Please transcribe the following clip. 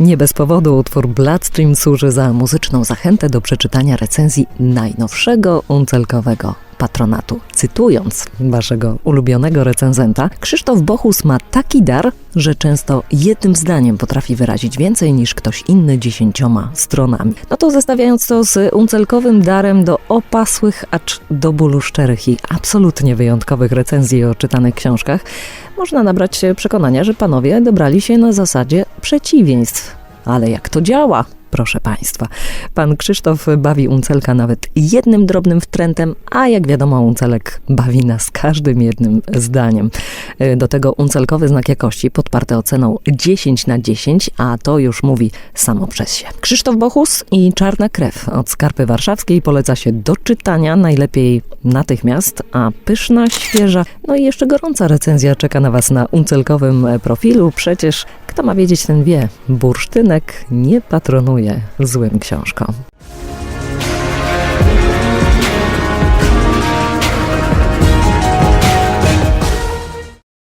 Nie bez powodu utwór Bloodstream służy za muzyczną zachętę do przeczytania recenzji najnowszego uncelkowego patronatu. Cytując waszego ulubionego recenzenta, Krzysztof Bochus ma taki dar, że często jednym zdaniem potrafi wyrazić więcej niż ktoś inny dziesięcioma stronami. No to zestawiając to z uncelkowym darem do opasłych, acz do bólu szczerych i absolutnie wyjątkowych recenzji o czytanych książkach, można nabrać przekonania, że panowie dobrali się na zasadzie przeciwieństw. Ale jak to działa? Proszę Państwa, pan Krzysztof bawi Uncelka nawet jednym drobnym wtrętem, a jak wiadomo, Uncelek bawi nas każdym jednym zdaniem. Do tego Uncelkowy znak jakości podparty oceną 10 na 10, a to już mówi samo przez się. Krzysztof Bochus i Czarna Krew od Skarpy Warszawskiej poleca się do czytania, najlepiej natychmiast, a pyszna, świeża, no i jeszcze gorąca recenzja czeka na Was na Uncelkowym profilu. Przecież kto ma wiedzieć, ten wie, bursztynek nie patronuje złym książkom.